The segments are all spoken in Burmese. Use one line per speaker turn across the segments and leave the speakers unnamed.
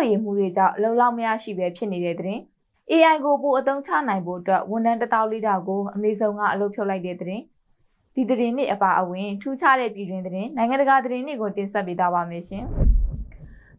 ချုပ်ရေးမှုတွေကြောင့်အလုံလောက်မရရှိပဲဖြစ်နေတဲ့တဲ့ AI ကိုပိုအသုံးချနိုင်ဖို့အတွက်ဝန်ထမ်းတစ်တောက်လေးတောက်ကိုအမေဇုံကအလုပ်ဖြုတ်လိုက်တဲ့တဲ့ဒီတဲ့နေ့အပါအဝင်ထူးခြားတဲ့ပြည်တွင်တဲ့နိုင်ငံတကာတဲ့တွေကိုတင်ဆက်ပေးသွားပါမယ်ရှင်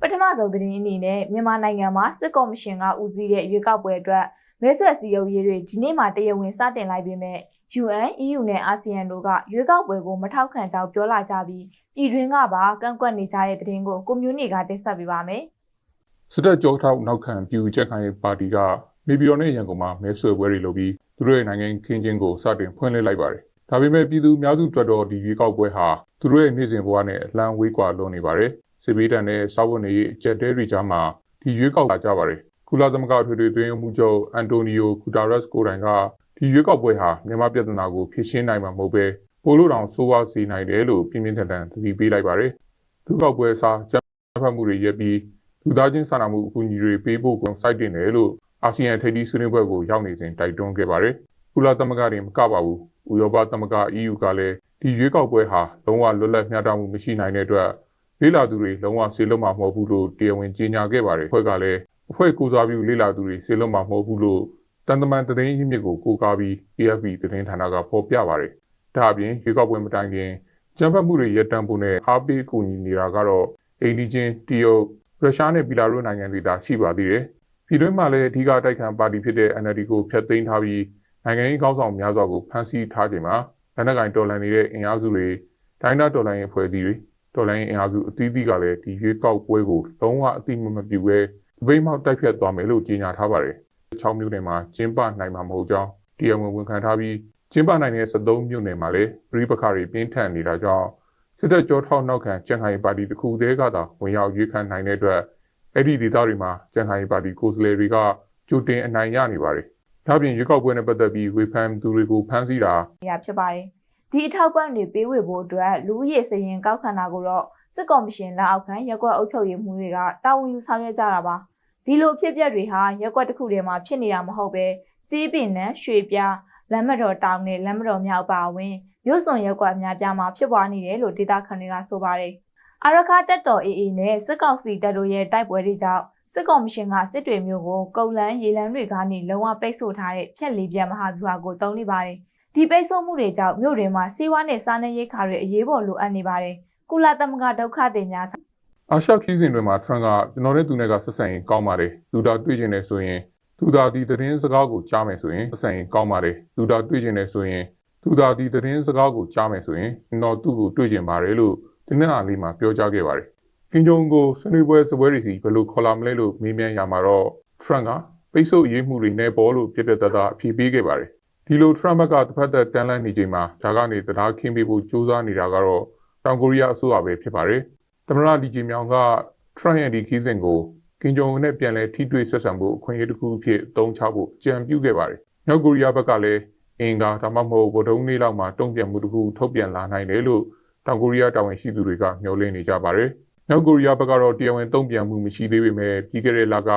ပထမဆုံးသတင်းအနေနဲ့မြန်မာနိုင်ငံမှာစစ်ကော်မရှင်ကဦးစီးတဲ့ရွေးကောက်ပွဲအတွက်မဲဆွယ်စည်းရုံးရေးတွေဒီနေ့မှတရားဝင်စတင်လိုက်ပေမဲ့ UN, EU နဲ့ ASEAN တို့ကရွေးကောက်ပွဲကိုမထောက်ခံကြောင်းပြောလာကြပြီးပြည်တွင်းကပါကန့်ကွက်နေကြတဲ့သတင်းကိုကွန်မြူနတီကတင်ဆက်ပေးပါမယ်။
စစ်တပ်ကြောထောက်နောက်ခံပြူချက်ခိုင်ပါတီကနေပြည်တော်နဲ့ရန်ကုန်မှာမဲဆွယ်ပွဲတွေလုပ်ပြီးသူတို့ရဲ့နိုင်ငံခင်းချင်းကိုစတင်ဖွင့်လှစ်လိုက်ပါတယ်။ဒါပေမဲ့ပြည်သူအများစုအတွက်တော့ဒီရွေးကောက်ပွဲဟာသူတို့ရဲ့နေ့စဉ်ဘဝနဲ့အလံဝေးကွာလွန်နေပါတယ်။စစ်ဘေးဒဏ်နဲ့စာဝတ်နေရေးအကျက်တဲတွေကြားမှာဒီရွေးကောက်လာကြပါတယ်။ကုလသမဂ္ဂထွေထွေသွင်းမှုချုပ်အန်တိုနီယိုဂူတာရက်စ်ကိုတိုင်ကဒီရွေးကောက်ပွဲဟာမြန်မာပြည်ထနာကိုဖြည့်ရှင်းနိုင်မှာမဟုတ်ပဲပိုလို့တောင်စိုးဝါးစေနိုင်တယ်လို့ပြင်းပြင်းထန်ထန်သတိပေးလိုက်ပါတယ်။သူကောက်ပွဲစားကြမ်းဖက်မှုတွေရပ်ပြီး လူသားချင်းစာနာမှုအကူအညီတွေပေးဖို့ကိုစိုက်တင်တယ်လို့အာဆီယံထိပ်သီးဆွေးနွေးပွဲကိုရောက်နေစဉ်တိုက်တွန်းခဲ့ပါတယ်။ကုလသမဂ္ဂတွေမကပါဘူး။ဥရောပသမဂ္ဂ EU ကလည်းဒီရွေးကောက်ပွဲဟာလုံးဝလွတ်လပ်မျှတမှုမရှိနိုင်တဲ့အတွက်လေးလာသူတွေလုံးဝဆေးလုံးမှာမဟုတ်ဘူးလို့တရားဝင်ကြေညာခဲ့ပါတယ်။ဖွဲ့ကလည်းအဖွဲ့ကိုစားပြုလေးလာသူတွေဆေးလုံးမှာမဟုတ်ဘူးလို့တန်တမန်သတင်းရင်းမြစ်ကိုကိုးကားပြီး AFP သတင်းဌာနကဖော်ပြပါတယ်။ဒါအပြင်ရွေးကောက်ပွဲမတိုင်ခင်ကျန်းဖတ်မှုတွေရပ်တန့်ဖို့နဲ့အားပေးကူညီနေတာကတော့အိန္ဒိချင်းတရုတ် ရုရှားနဲ့ဘီလာရုစ်နိုင်ငံတွေသာရှိပါသေးတယ်။ပြည်တွင်းမှာလည်းအဓိကတိုက်ခံပါတီဖြစ်တဲ့ NLD ကိုဖျက်သိမ်းထားပြီးနိုင်ငံရေးကောင်းဆောင်များစွာကိုဖမ်းဆီးထားချိန်မှာလက်နက်ကင်တော်လှန်နေတဲ့အင်အားစုတွေဒိုင်းနာတော်လှန်ရေးဖွဲ့စည်းတွေတော်လှန်ရေးအင်အားစုအသီးသီးကလည်းဒီရွေးကောက်ပွဲကိုလုံးဝအတိမမပြူပဲဗိမောက်တိုက်ဖြတ်သွားမယ်လို့ကြေညာထားပါတယ်။6မြို့နယ်မှာကျင်းပနိုင်မှာမဟုတ်ကြောင်းတရားဝင်ဝန်ခံထားပြီးကျင်းပနိုင်တဲ့73မြို့နယ်မှာလည်းပြည်ပခါတွေပြင်းထန်နေတာကြောင့် စစ်တပ်ကြောထောက်နောက်ခံကြံခိုင်ပါတီတစ်ခုတည်းကသာဝင်ရောက်ရွေးခံနိုင်တဲ့အတွက်အဲ့ဒီဒေသတွေမှာကြံခိုင်ပါတီကိုယ်စားလှယ်တွေကကြိုတင်အနိုင်ရနေပါတယ်။ဒါပြင်ရွေးကောက်ပွဲနဲ့ပတ်သက်ပြီးဝေဖန်သူတွေကိုဖမ်းဆီးတာ
ရဖြစ်ပါတယ်။ဒီအထောက်ပံ့တွေပေးဝေဖို့အတွက်လူဦးရေစရင်ကောက်ခံတာကိုတော့စစ်ကော်မရှင်လက်အောက်ခံရက်ကွက်အုပ်ချုပ်ရေးမှူးတွေကတာဝန်ယူဆောင်ရွက်ကြတာပါ။ဒီလိုဖြစ်ပျက်တွေဟာရက်ကွက်တစ်ခုတည်းမှာဖြစ်နေတာမဟုတ်ပဲကြီးပင်နဲ့ရွှေပြလမ်းမတော်တောင်နဲ့လမ်းမတော်မြောက်ပါဝင် မြို့စွန်ရက်ကွက်အများပြားမှာဖြစ်ပွားနေတယ်လို့ဒေတာခန်တွေကဆိုပါတယ်။အာရခတက်တော်အေးအေးနဲ့စစ်ကောင်စီတပ်တို့ရဲ့တိုက်ပွဲတွေကြောင့်စစ်ကော်မရှင်ကစစ်တွေမျိုးကိုကုန်းလန်းရေလန်းတွေကနေလုံးဝပိတ်ဆို့ထားတဲ့ဖြက်လေးပြမဟာဗျူဟာကိုတုံးနေပါတယ်။ဒီပိတ်ဆို့မှုတွေကြောင့်မြို့တွေမှာစီးဝါးနဲ့စားနပ်ရိက္ခာတွေအရေးပေါ်လိုအပ်နေပါတယ်။ကုလသမဂ္ဂဒုက္ခသည်များ
အာရှခီးစဉ်တွေမှာထရန့်ကကျွန်တော်နဲ့သူနဲ့ကဆက်ဆံရင်ကောင်းပါတယ်လူတာတွေ့ကျင်တယ်ဆိုရင်သူသာဒီသတင်းစကားကိုကြားမယ်ဆိုရင်ဆက်ဆံရင်ကောင်းပါတယ်လူတာတွေ့ကျင်တယ်ဆိုရင် သူသာဒီသတင်းစကားကိုကြားမယ်ဆိုရင်ကျွန်တော်သူ့ကိုတွေ့ကျင်ပါတယ်လို့ဒီနေ့အားလေးမှာပြောကြားခဲ့ပါတယ်ကင်ဂျုံကိုစနေပွဲစပွဲတွေစီဘယ်လိုခေါ်လာမလဲလို့မေးမြန်းရမှာတော့ထရန့်ကပိတ်ဆို့ရေးမှုတွေနဲ့ပေါ်လို့ပြတဲ့တတအဖြေပေးခဲ့ပါတယ်ဒီလိုထရန့်ဘက်ကတစ်ဖက်သက်တန်းလန်းနေချိန်မှာဒါကနေတရားခင်းပေးဖို့ကြိုးစားနေတာကတော့တောင်ကိုရီးယားအစိုးရပဲဖြစ်ပါတယ်သမရလီဂျီမြောင်ကထရန့်ရဲ့ဒီခီးစဉ်ကိုကင်ဂျုံနဲ့ပြန်လဲထိတွေ့ဆက်ဆံဖို့အခွင့်အရေးတစ်ခုအဖြစ်သုံးချဖို့ကြံပြုခဲ့ပါတယ်။မြောက်ကိုရီးယားဘက်ကလည်း အင်္ဂါဒါမှမဟုတ်ဗုဒ္ဓဦးနေ့လောက်မှာတုံ့ပြန်မှုတစ်ခုထုတ်ပြန်လာနိုင်တယ်လို့တောင်ကိုရီးယားတာဝန်ရှိသူတွေကမျှော်လင့်နေကြပါတယ်။မြောက်ကိုရီးယားဘက်ကတော့တရားဝင်တုံ့ပြန်မှုမရှိသေးပေမဲ့ပြီးခဲ့တဲ့လက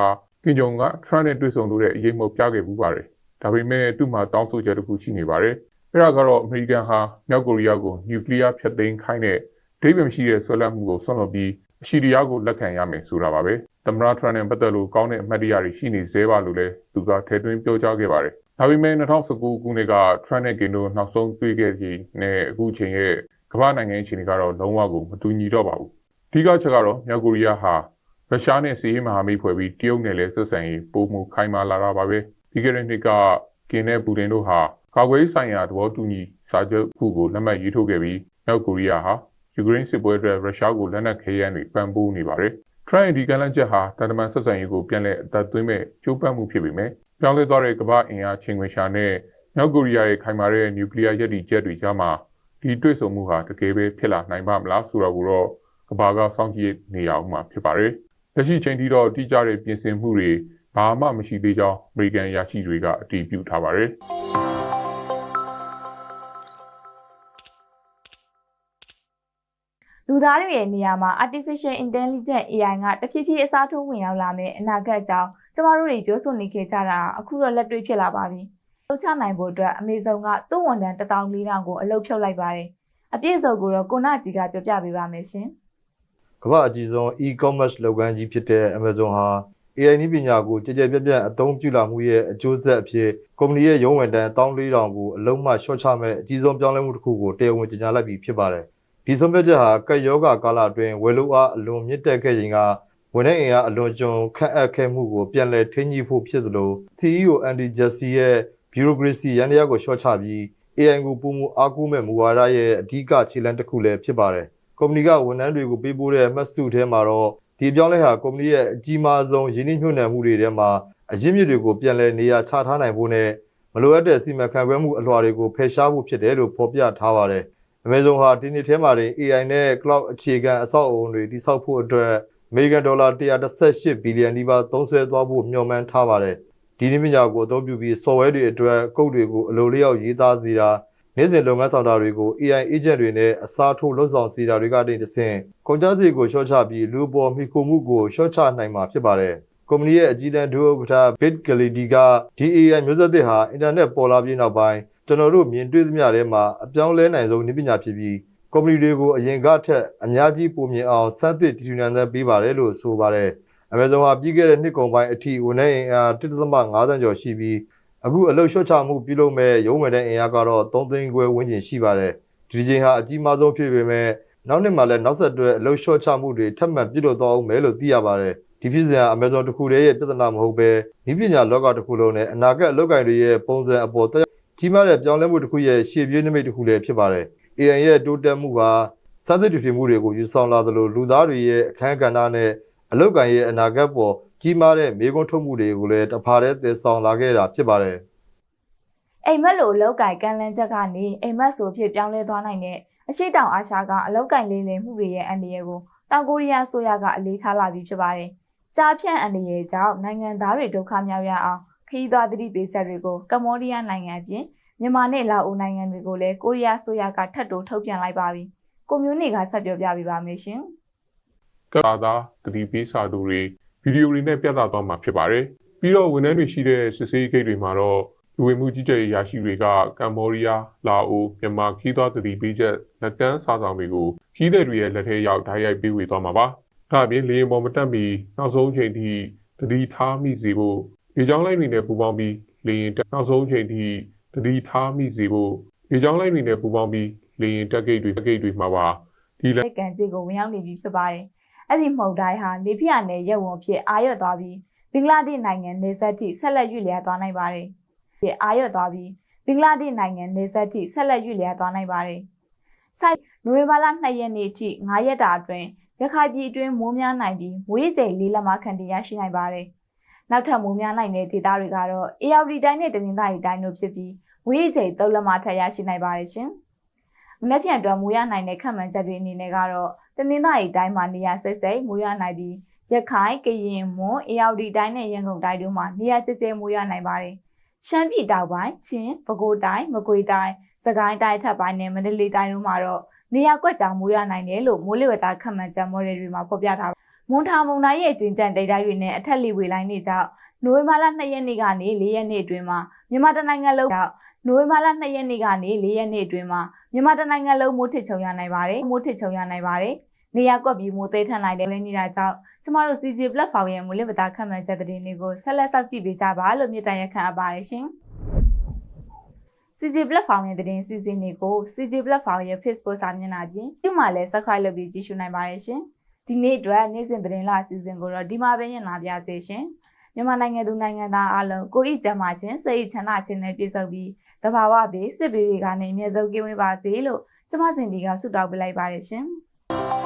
ကင်ဂျုံကထရန့်နဲ့တွေ့ဆုံလို့တဲ့အရေးမှုပြခဲ့ပူပါတယ်။ဒါပေမဲ့သူ့မှာတောင်းဆိုချက်တစ်ခုရှိနေပါတယ်။အဲဒါကတော့အမေရိကန်ဟာမြောက်ကိုရီးယားကိုနျူကလ িয়ার ဖျက်သိမ်းခိုင်းတဲ့ဒိဗယ်မရှိတဲ့ဆွဲလန်းမှုကိုဆွန့်လွတ်ပြီးအရှိတရားကိုလက်ခံရမယ်ဆိုတာပါပဲသမရထရန်နဲ့ပတ်သက်လို့ကောင်းတဲ့အမှတ်တရတွေရှိနေသေးပါလို့လည်းသူကထည့်သွင်းပြောကြားခဲ့ပါတယ် ဒါပေမဲ့2019ခုနှစ်ကထရန်နဲ့ကင်တို့နောက်ဆုံးတွေ့ခဲ့ပြီးနဲ့အခုချိန်ရဲ့ကမ္ဘာနိုင်ငံအခြေအနေကတော့လုံးဝကိုမတူညီတော့ပါဘူးအဓိကချက်ကတော့မြောက်ကိုရီးယားဟာရုရှားနဲ့စီးရေးမဟာမိတ်ဖွဲ့ပြီးတရုတ်နဲ့လည်းဆက်ဆံရေးပုံမှုခိုင်မာလာတာပါပဲပြီးခဲ့တဲ့နှစ်ကကင်နဲ့ပူတင်တို့ဟာကာကွယ်ရေးဆိုင်ရာသဘောတူညီစာချုပ်ခုကိုလက်မှတ်ရေးထိုးခဲ့ပြီးမြောက်ကိုရီးယားဟာယူကရိန်းစစ်ပွဲအတွက်ရုရှားကိုလက်နက်ခဲယမ်းတွေပံ့ပိုးနေပါတယ်။ Trump ရဲ့ဒီကမ်းလှမ်းချက်ဟာတန်တမန်ဆက်ဆံရေးကိုပြန်လည်အသက်သွင်းမဲ့ကြိုးပမ်းမှုဖြစ်ပေမဲ့ ပြောင်းလဲသွားတဲ့ကမ္ဘာအင်အားချိန်ခွင်ရှာနဲ့မြောက်ကိုရီးယားရဲ့ခိုင်မာတဲ့နျူကလ িয়ার ရည်တည်ချက်တွေကြားမှာဒီတွေ့ဆုံမှုဟာတကယ်ပဲဖြစ်လာနိုင်ပါမလားဆိုတော့ကိုတော့ကမ္ဘာကစောင့်ကြည့်နေရအောင်မှာဖြစ်ပါတယ်။လက်ရှိချိန်ထိတော့တိကျတဲ့ပြင်ဆင်မှုတွေဘာမှမရှိသေးကြောင်းအမေရိကန်ရရှိတွေကအတည်ပြုထားပါတယ်။
လူသားတွေရဲ့နေရာမှာ artificial intelligence AI ကတဖြည်းဖြည်းအစားထိုးဝင်ရောက်လာမယ်အနာဂတ်အကြောင်း ကျမတို့တွေပြောဆိုနေခဲ့ကြတာအခုတော့လက်တွေ့ဖြစ်လာပါပြီ။လှုပ်ချနိုင်ဖို့အတွက်အမေဇုံကသူ့ဝန်ထမ်း1400ကိုအလုပ်ဖြုတ်လိုက်ပါတယ်။အပြည့်စုံကိုတော့ကိုနာကြီးကပြောပြပေးပါမယ်ရှင်
ကမ္ဘာအကြီးဆုံး e-commerce လုပ်ငန်းကြီးဖြစ်တဲ့ Amazon ဟာ AI နည်းပညာကိုကြည်ကြဲပြန့်ပြန့်အသုံးပြုလာမှုရဲ့အကျိုးဆက်အဖြစ်ကုမ္ပဏီရဲ့ရုံးဝန်ထမ်း14000ကိုအလုံးမလျှော့ချမဲ့အကြီးဆုံးပြောင်းလဲမှုတစ်ခုကိုတရားဝင်ကြေညာလိုက်ပြီးဖြစ်ပါတယ်။ဒီဆုံးဖြတ်ချက်ဟာကပ်ယောဂကာလအတွင်းဝယ်လို့အားအလွန်မြင့်တက်ခဲ့ခြင်းက ဝန်ထမ်းအင်အားအလွန်ကျွန်ခန့်အပ်ခဲ့မှုကိုပြန်လည်ထိန်းညှိဖို့ဖြစ်သလို CEO Andy Jassy ရဲ့ bureaucracy ရန်တရားကိုလျှော့ချပြီး AI ကိုပုံမှုအားကိုးမဲ့မူဝါဒရဲ့အဓိကခြေလှမ်းတစ်ခုလည်းဖြစ်ပါတယ်။ကုမ္ပဏီကဝန်ထမ်းတွေကိုပေးပို့တဲ့အမှတ်စုထဲမှာတော့ဒီအပြောင်းလဲဟာကုမ္ပဏီရဲ့အကြီးမားဆုံးရင်းနှီးမြှုပ်နှံမှုတွေထဲမှာအရင်းမြစ်တွေကိုပြန်လည်နေရာချထားနိုင်ဖို့နဲ့မလိုအပ်တဲ့စီမံခန့်ခွဲမှုအလွှာတွေကိုဖယ်ရှားဖို့ဖြစ်တယ်လို့ဖော်ပြထားပါတယ်။ Amazon ဟာဒီနှစ်ထဲမှာတင် AI နဲ့ Cloud အခြေခံအဆောက်အအုံတွေတည်ဆောက်ဖို့အတွက် အမေရိကန်ဒေါ်လာ118ဘီလီယံနီးပါးသုံးစွဲသွားဖို့မျှော်မှန်းထားပါတယ်။ဒီနည်းပညာကိုအသုံးပြုပြီး software တွေအတွက်ကုတ်တွေကိုအလိုလျောက်ရေးသားစေတာနေ့စဉ်လုပ်ငန်းဆောင်တာတွေကို AI agent တွေနဲ့အစားထိုးလှုပ်ဆောင်စေတာတွေကတည်းကဆင့်ကုန်ကျစရိတ်ကိုလျှော့ချပြီးလူပေါ်မိခိုမှုကိုလျှော့ချနိုင်မှာဖြစ်ပါတယ်။ကုမ္ပဏီရဲ့အကြီးတန်းဒုဥက္ကဋ္ဌ Bit Galidi က DAI မျိုးဆက်သစ်ဟာအင်တာနက်ပေါ်လာပြီးနောက်ပိုင်းကျွန်တော်တို့မြင်တွေ့သမျှထဲမှာအပြောင်းလဲနိုင်ဆုံးနည်းပညာဖြစ်ပြီး ကုမ္ပဏီတွေကိုအရင်ကထက်အများကြီးပုံမြင်အောင်စမ်းသစ်တည်ယူနိုင်တဲ့ပေးပါတယ်လို့ဆိုပါတယ်။ Amazon ဟာပြီးခဲ့တဲ့နှစ်ကုန်ပိုင်းအထိဝန်ထမ်းအင်အား1.5တန်းကျော်ရှိပြီးအခုအလုတ်လျှော့ချမှုပြုလုပ်မဲ့ရုံးဝင်တဲ့အင်အားကတော့3သိန်းခွဲဝန်းကျင်ရှိပါတယ်ဒီဒီချိန်ဟာအကြီးမားဆုံးဖြစ်ပေမဲ့နောက်နှစ်မှာလည်းနောက်ဆက်တွဲအလုတ်လျှော့ချမှုတွေထပ်မံပြုလုပ်သွားအောင်မယ်လို့သိရပါတယ်ဒီဖြစ်စဉ်ဟာ Amazon တစ်ခုတည်းရဲ့ပြဿနာမဟုတ်ပဲဤပညာလောကတစ်ခုလုံးနဲ့အနာဂတ်အလုပ်ကိုင်တွေရဲ့ပုံစံအပေါ်တက်ကြီးမားတဲ့ပြောင်းလဲမှုတစ်ခုရဲ့ရှေ့ပြေးနိမိတ်တစ်ခုလည်းဖြစ်ပါတယ် AI ရဲ့တိုးတက်မှုကစာသစ်တွေမှုတွေကိုယူဆောင်လာသလိုလူသားတွေရဲ့အခန်းကဏ္ဍနဲ့အလုပ်ကိုင်ရဲ့အနာဂတ်ပေါ်ကြီးမားတဲ့မေးခွန်းထုတ်မှုတွေကိုလည်းတဖာတည်းသယ်ဆောင်လာခဲ့တာဖြစ်ပါတယ်
အိမ်မက်လိုအလောက်ကင်ကန်လန်းချက်ကနေအိမ်မက်ဆိုဖြစ်ပြောင်းလဲသွားနိုင်တဲ့အရှိတောင်အာရှကအလောက်ကင်လေးလည်မှုတွေရဲ့အန္တရာယ်ကိုတောင်ကိုရီးယားဆိုရကအလေးထားလာပြီးဖြစ်ပါတယ်။ကြားဖြန့်အန္တရာယ်ကြောင့်နိုင်ငံသားတွေဒုက္ခမြောက်ရအောင်ခရီးသွားသတိပေးချက်တွေကိုကမ္ဘောဒီးယားနိုင်ငံအပြင် မြန်မာနဲ့လာအိုနိုင်ငံတွေကိုလည်းကိုရီးယားဆိုရကထပ်တိုးထုတ်ပြန်လိုက်ပါပြီ။ကိုမျိုးနေကဆက်ပြောပြပေးပါမယ်ရှင်။
ကဘာသာတတိပေးစာသူတွေဗီဒီယိုတွေနဲ့ပြသသွားမှာဖြစ်ပါတယ်။ပြီးတော့ဝန်ထမ်းတွေရှိတဲ့စစ်ဆေးဂိတ်တွေမှာတော့လူဝင်မှုကြီးကြပ်ရေးရရှိတွေကကမ္ဘောဒီးယား၊လာအို၊မြန်မာခီးသွွားတတိပေးချက်လက်ကမ်းစာဆောင်တွေကိုခီးသည်တွေရဲ့လက်ထဲရောက်ဓာတ်ရိုက်ပေးဝေသွားမှာပါ။ဒါအပြင်လေယာဉ်ပေါ်မတက်မီနောက်ဆုံးအချိန်ထိတတိထားမိစေဖို့လေကြောင်းလိုင်းတွေနဲ့ပူးပေါင်းပြီးလေယာဉ်တက်နောက်ဆုံးအချိန်ထိ တတိထားမိစေဖို့လေကြောင်းလိုင်းတွေနဲ့ပူးပေါင်းပြီးလေယာဉ်တက်ဂိတ်တွေတက်ဂိတ်တွေမှာပါဒီလက်
လက်ကန်ကြီးကိုဝင်ရောက်နေပြီဖြစ်ပါတယ်။အဲ့ဒီမှုန်တိုင်းဟာလေပြင်းနဲ့ရက်ဝံဖြစ်အာရွတ်သွားပြီးဘင်္ဂလားဒေ့ရှ်နိုင်ငံနေဆက်ထိဆက်လက်ရွေ့လျားသွားနိုင်ပါတယ်။ဒီအာရွတ်သွားပြီးဘင်္ဂလားဒေ့ရှ်နိုင်ငံနေဆက်ထိဆက်လက်ရွေ့လျားသွားနိုင်ပါတယ်။စိုက်နိုဝင်ဘာလ2ရက်နေ့ထိ9ရက်တာအတွင်းရခိုင်ပြည်အတွင်းမိုးများနိုင်ပြီးမွေးကြိမ်လေးလက်မခန့်တရရှိနိုင်ပါတယ်။နောက်ထပ်မိုးများနိုင်တဲ့ဒေသတွေကတော့အေရဝတီတိုင်းနဲ့တနင်္သာရီတိုင်းတို့ဖြစ်ပြီး ဝေးကြိမ်သုံးလက်မထပ်ရရှိနိုင်ပါတယ်ရှင်။မနေ့ပြန်အတွက်မိုးရနိုင်တဲ့ခံမှန်းချက်တွေအနေနဲ့ကတော့တနင်္သာရီတိုင်းမှာနေရာစိတ်စိတ်မိုးရနိုင်ပြီးရခိုင်ကရင်မွန်အေရဝတီတိုင်းနဲ့ရန်ကုန်တိုင်းတို့မှာနေရာကျကျမိုးရနိုင်ပါတယ်။ရှမ်းပြည်တောင်ပိုင်းချင်းပဲခူးတိုင်းမကွေးတိုင်းစကိုင်းတိုင်းထပ်ပိုင်းနဲ့မန္တလေးတိုင်းတို့မှာတော့နေရာကွက်ကြောင်မိုးရနိုင်တယ်လို့မိုးလေဝသခန့်မှန်းချက်မော်ဒယ်တွေမှာဖော်ပြထားပါတယ်။မွန်ထာမုန်တိုင်းရဲ့ကျဉ်ကျန်ဒေတာတွေနဲ့အထက်လေဝေလိုင်းတွေကြောင့်နိုဝင်ဘာလ2ရက်နေ့ကနေ4ရက်နေ့အတွင်းမှာမြန်မာတိုင်းနိုင်ငံလုံးကြောင့် နိုဝင်ဘာလ2ရက်နေ့ကနေ4ရက်နေ့အတွင်းမှာမြန်မာတိုင်းနိုင်ငံလုံးမိုးထစ်ချုံရနိုင်ပါတယ်။မိုးထစ်ချုံရနိုင်ပါတယ်။နေရာကွက်ပြီးမိုးသေးထန်နိုင်တယ်လည်းနေတာကြောင့်ကျမတို့ CJ platform ရဲ့မိုးလေဝသခန့်မှန်းချက်သတင်းတွေကိုဆက်လက်စောင့်ကြည့်ပေးကြပါလို့မြစ်တန်ရခံအပ်ပါတယ်ရှင်။ CJ platform ရဲ့သတင်းစီစဉ်တွေကို CJ platform ရဲ့ Facebook စာမျက်နှာပြင်ဒီမှာလည်း subscribe လုပ်ပြီးကြည့်ရှုနိုင်ပါတယ်ရှင်။ဒီနေ့အတွက်နေ့စဉ်သတင်းလာအစီအစဉ်ကိုတော့ဒီမှာပဲညနာပြစေရှင်။မြန်မာနိုင်ငံသူနိုင်ငံသားအားလုံးကိုယ့်ဤကျမ်းမာခြင်းစိတ်ဤချမ်းသာခြင်းနဲ့ပြည့်စုံပြီး တဘာဝဘေးစစ်ဘေးတွေကနေအမြဲဆုံးကင်းဝေးပါစေလို့ကျမစင်ဒီကဆုတောင်းပေးလိုက်ပါတယ်ရှင်။